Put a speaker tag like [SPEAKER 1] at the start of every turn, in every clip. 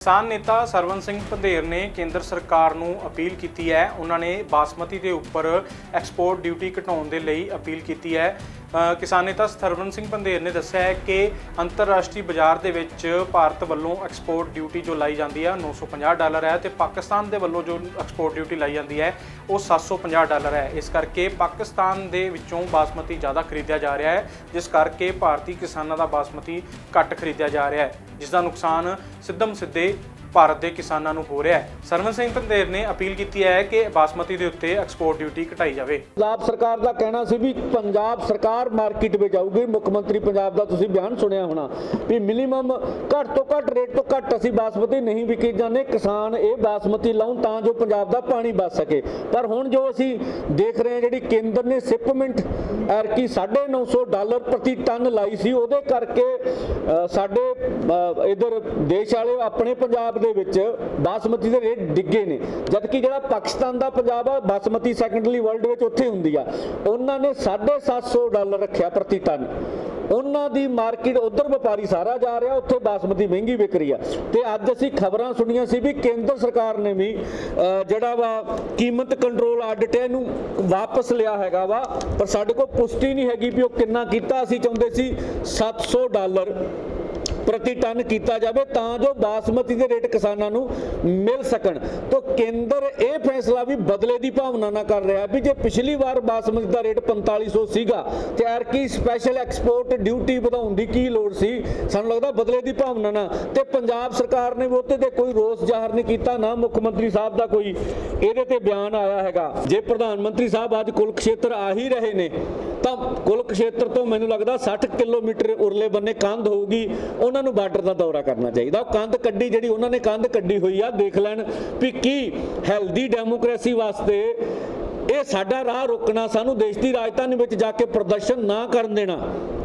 [SPEAKER 1] ਕਿਸਾਨ ਨੇਤਾ ਸਰਵਨ ਸਿੰਘ ਪੰਧੇਰ ਨੇ ਕੇਂਦਰ ਸਰਕਾਰ ਨੂੰ ਅਪੀਲ ਕੀਤੀ ਹੈ। ਉਹਨਾਂ ਨੇ ਬਾਸਮਤੀ ਦੇ ਉੱਪਰ ਐਕਸਪੋਰਟ ਡਿਊਟੀ ਘਟਾਉਣ ਦੇ ਲਈ ਅਪੀਲ ਕੀਤੀ ਹੈ। ਕਿਸਾਨ ਨੇਤਾ ਸਰਵਨ ਸਿੰਘ ਪੰਧੇਰ ਨੇ ਦੱਸਿਆ ਹੈ ਕਿ ਅੰਤਰਰਾਸ਼ਟਰੀ ਬਾਜ਼ਾਰ ਦੇ ਵਿੱਚ ਭਾਰਤ ਵੱਲੋਂ ਐਕਸਪੋਰਟ ਡਿਊਟੀ ਜੋ ਲਾਈ ਜਾਂਦੀ ਹੈ 950 ਡਾਲਰ ਹੈ ਤੇ ਪਾਕਿਸਤਾਨ ਦੇ ਵੱਲੋਂ ਜੋ ਐਕਸਪੋਰਟ ਡਿਊਟੀ ਲਾਈ ਜਾਂਦੀ ਹੈ, ਉਹ 750 ਡਾਲਰ ਹੈ। ਇਸ ਕਰਕੇ ਪਾਕਿਸਤਾਨ ਦੇ ਵਿੱਚੋਂ ਬਾਸਮਤੀ ਜ਼ਿਆਦਾ ਖਰੀਦਿਆ ਜਾ ਰਿਹਾ ਹੈ, ਜਿਸ ਕਰਕੇ ਭਾਰਤੀ ਕਿਸਾਨਾਂ ਦਾ ਬਾਸਮਤੀ ਘੱਟ ਖਰੀਦਿਆ ਜਾ ਰਿਹਾ ਹੈ। ਜਿਸ ਦਾ ਨੁਕਸਾਨ ਸਿੱਧਮ ਸਿੱਧੇ ਭਾਰਤ ਦੇ ਕਿਸਾਨਾਂ ਨੂੰ ਹੋ ਰਿਹਾ ਹੈ। ਸਰਵਨ ਸਿੰਘ ਪੰਧੇਰ ਨੇ ਅਪੀਲ ਕੀਤੀ ਹੈ ਕਿ ਬਾਸਮਤੀ ਦੇ ਉੱਤੇ ਐਕਸਪੋਰਟ ਡਿਊਟੀ ਘਟਾਈ ਜਾਵੇ।
[SPEAKER 2] ਪੰਜਾਬ ਸਰਕਾਰ ਦਾ ਕਹਿਣਾ ਸੀ ਵੀ ਪੰਜਾਬ ਸਰਕਾਰ ਮਾਰਕੀਟ ਵਿੱਚ ਆਊਗੀ ਮੁੱਖ ਮੰਤਰੀ ਪੰਜਾਬ ਦਾ ਤੁਸੀਂ ਬਿਆਨ ਸੁਣਿਆ ਹੋਣਾ ਵੀ ਮਿਨੀਮਮ ਘੱਟ ਤੋਂ ਘੱਟ ਰੇਟ ਤੋਂ ਘੱਟ ਅਸੀਂ ਬਾਸਮਤੀ ਨਹੀਂ ਵਿਕੀ ਜਾਂਦੇ। ਕਿਸਾਨ ਇਹ ਬਾਸਮਤੀ ਲਾਉਣ ਤਾਂ ਜੋ ਪੰਜਾਬ ਦਾ ਪਾਣੀ ਬਚ ਸਕੇ। ਪਰ ਹੁਣ ਜੋ ਅਸੀਂ ਦੇਖ ਰਹੇ ਹਾਂ ਜਿਹੜੀ ਕੇਂਦਰ ਨੇ ਸਿਪਮੈਂਟ ਐਰਕੀ 950 ਡਾਲਰ ਪ੍ਰਤੀ ਟਨ ਲਾਈ ਸੀ ਉਹਦੇ ਕਰਕੇ ਸਾਡੇ ਅ, ਇਧਰ ਦੇਸ਼ ਵਾਲੇ ਆਪਣੇ ਪੰਜਾਬ ਦੇ ਵਿੱਚ ਬਾਸਮਤੀ ਦੇ ਰੇਟ ਡਿੱਗੇ ਨੇ। ਜਦ ਕਿ ਜਿਹੜਾ ਪਾਕਿਸਤਾਨ ਦਾ ਪੰਜਾਬ ਆ ਬਾਸਮਤੀ ਸੈਕੰਡਲੀ ਵਰਲਡ ਵਿੱਚ ਉੱਥੇ ਹੁੰਦੀ ਆ। ਉਹਨਾਂ ਨੇ 750 ਡਾਲਰ ਰੱਖਿਆ ਪ੍ਰਤੀ ਟਨ। ਉਹਨਾਂ ਦੀ ਮਾਰਕੀਟ ਉਧਰ ਵਪਾਰੀ ਸਾਰਾ ਜਾ ਰਿਹਾ ਉੱਥੇ ਬਾਸਮਤੀ ਮਹਿੰਗੀ ਵਿਕ ਰਹੀ ਆ। ਤੇ ਅੱਜ ਅਸੀਂ ਖਬਰਾਂ ਸੁਣੀਆਂ ਸੀ ਵੀ ਕੇਂਦਰ ਸਰਕਾਰ ਨੇ ਵੀ ਅ, ਜਿਹੜਾ ਵਾ ਕੀਮਤ ਕੰਟਰੋਲ ਆਡਿਟ ਇਹਨੂੰ ਵਾਪਸ ਲਿਆ ਹੈਗਾ ਵਾ ਪਰ ਸਾਡੇ ਕੋਲ ਪੁਸ਼ਟੀ ਨਹੀਂ ਹੈਗੀ ਵੀ ਉਹ ਕਿੰਨਾ ਕੀਤਾ। ਅਸੀਂ ਚਾਹੁੰਦੇ ਸੀ 700 ਡਾਲਰ ਪ੍ਰਤੀ ਟਨ ਕੀਤਾ ਜਾਵੇ ਤਾਂ ਜੋ ਬਾਸਮਤੀ ਦੇ ਰੇਟ ਕਿਸਾਨਾਂ ਨੂੰ ਮਿਲ ਸਕਣ। ਤਾਂ ਕੇਂਦਰ ਇਹ ਫੈਸਲਾ ਵੀ ਬਦਲੇ ਦੀ ਭਾਵਨਾ ਨਾਲ ਕਰ ਰਿਹਾ ਵੀ ਜੇ ਪਿਛਲੀ ਵਾਰ ਬਾਸਮਤੀ ਦਾ ਰੇਟ 4500 ਸੀਗਾ, ਤੇ ਐਰ ਕੀ ਸਪੈਸ਼ਲ ਐਕਸਪੋਰਟ ਡਿਊਟੀ ਵਧਾਉਣ ਦੀ ਕੀ ਲੋੜ ਸੀ? ਸਾਨੂੰ ਲੱਗਦਾ ਬਦਲੇ ਦੀ ਭਾਵਨਾ ਨਾਲ। ਤੇ ਪੰਜਾਬ ਸਰਕਾਰ ਨੇ ਵੀ ਉਹਤੇ ਤੇ ਕੋਈ ਰੋਸ ਜ਼ਾਹਰ ਨਹੀਂ ਕੀਤਾ, ਨਾ ਮੁੱਖ ਮੰਤਰੀ ਸਾਹਿਬ ਦਾ ਕੋਈ ਇਹਦੇ ਤੇ ਬਿਆਨ ਆਇਆ ਹੈਗਾ। ਜੇ ਪ੍ਰਧਾਨ ਮੰਤਰੀ ਸਾਹਿਬ ਅੱਜ ਕੁਲਕਸ਼ੇਤਰ ਆ ਹੀ ਰਹੇ ਨੇ ਤਾਂ ਕੁਲਕਸ਼ੇਤਰ ਤੋਂ ਮੈਨੂੰ ਲੱਗਦਾ 60 ਕਿਲੋਮੀਟਰ ਉਰਲੇ ਬੰਨੇ ਕੰਧ ਹੋਊਗੀ, ਉਹਨਾਂ ਨੂੰ ਬਾਰਡਰ ਦਾ ਦੌਰਾ ਕਰਨਾ ਚਾਹੀਦਾ। ਉਹ ਕੰਧ ਕੱਢੀ ਜਿਹੜੀ ਉਹਨਾਂ ਨੇ ਕੰਧ ਕੱਢੀ ਹੋਈ ਆ, ਦੇਖ ਲੈਣ ਵੀ ਕੀ ਹੈਲਦੀ ਡੈਮੋਕ੍ਰੇਸੀ ਵਾਸਤੇ ਇਹ ਸਾਡਾ ਰਾਹ ਰੋਕਣਾ, ਸਾਨੂੰ ਦੇਸ਼ ਦੀ ਰਾਜਧਾਨੀ ਵਿੱਚ ਜਾ ਕੇ ਪ੍ਰਦਰਸ਼ਨ ਨਾ ਕਰਨ ਦੇਣਾ।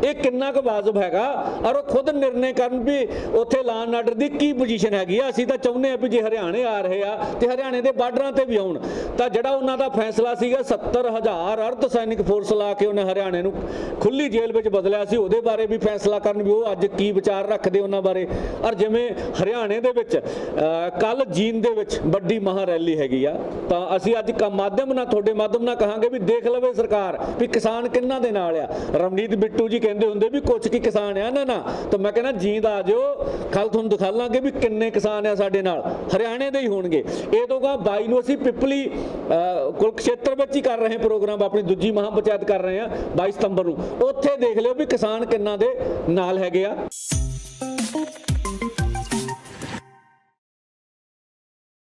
[SPEAKER 2] ਇਹ ਕਿੰਨਾ ਕੁ ਵਾਜਬ ਹੈਗਾ? ਔਰ ਉਹ ਖੁਦ ਨਿਰਣੇ ਕਰਨ ਵੀ ਉੱਥੇ ਲਾਨ ਆਰਡਰ ਦੀ ਕੀ ਪੋਜੀਸ਼ਨ ਹੈਗੀ ਆ? ਅਸੀਂ ਤਾਂ ਚਾਹੁੰਦੇ ਆ ਵੀ ਜੇ ਹਰਿਆਣੇ ਆ ਰਹੇ ਆ, ਤੇ ਹਰਿਆਣੇ ਦੇ ਬਾਰਡਰਾਂ ਤੇ ਵੀ ਆਉਣ। ਤਾਂ ਜਿਹੜਾ ਉਹਨਾਂ ਦਾ ਫੈਸਲਾ ਸੀਗਾ 70000 ਅਰਧ ਸੈਨਿਕ ਫੋਰਸ ਲਾ ਕੇ ਉਹਨੇ ਹਰਿਆਣੇ ਨੂੰ ਖੁੱਲੀ ਜੇਲ੍ਹ ਵਿੱਚ ਬਦਲਿਆ ਸੀ, ਉਹਦੇ ਬਾਰੇ ਵੀ ਫੈਸਲਾ ਕਰਨ ਵੀ ਉਹ ਅੱਜ ਕੀ ਵਿਚਾਰ ਰੱਖਦੇ ਉਹਨਾਂ ਬਾਰੇ। ਔਰ ਜਿਵੇਂ ਹਰਿਆਣੇ ਦੇ ਵਿੱਚ ਕੱਲ ਜੀਨ ਦੇ ਵਿੱਚ ਵੱਡੀ ਮਹਾ ਰੈਲੀ ਹੈਗੀ ਆ, ਤਾਂ ਅਸੀਂ ਅੱਜ ਕਾ, ਮਾਧਿਅਮ ਨਾਲ, ਤੁਹਾਡੇ ਮਾਧਿਅਮ ਨਾਲ ਕਹਾਂਗੇ ਵੀ ਦੇਖ ਲਵੇ ਸਰਕਾਰ ਵੀ ਕਿਸਾਨ ਕਿੰਨਾ ਦੇ ਨਾਲ ਆ। ਰਮਨੀਤ ਬਿੱਟੂ ਜੀ ਕਹਿੰਦੇ ਹੁੰਦੇ ਵੀ ਕੁਛ ਕੀ ਕਿਸਾਨ ਆ ਨਾ ਨਾ। ਤਾਂ ਮੈਂ ਕਹਿੰਦਾ ਜੀਂਦ ਆ ਜਿਓ ਕੱਲ ਤੁਹਾਨੂੰ ਦਿਖਾ ਲਾਂਗੇ ਵੀ ਕਿੰਨੇ ਕਿਸਾਨ ਆ ਸਾਡੇ ਨਾਲ। ਹਰਿਆਣੇ ਦੇ ਹੀ ਹੋਣਗੇ। ਇਹ ਤੋਂ ਗਾ ਬਾਈ ਨੂੰ ਅਸੀਂ ਪਿਪਲੀ ਅਹ, ਕੁਲਕਸ਼ੇਤਰ ਵਿੱਚ ਹੀ ਕਰ ਰਹੇ ਪ੍ਰੋਗਰਾਮ ਆਪਣੀ ਦੂਜੀ ਮਹਾਂ ਪੰਚਾਇਤ ਕਰ ਰਹੇ ਹਾਂ 22 ਸਤੰਬਰ ਨੂੰ। ਉੱਥੇ ਦੇਖ ਲਿਓ ਵੀ ਕਿਸਾਨ ਕਿੰਨਾ ਦੇ ਨਾਲ ਹੈਗੇ ਆ।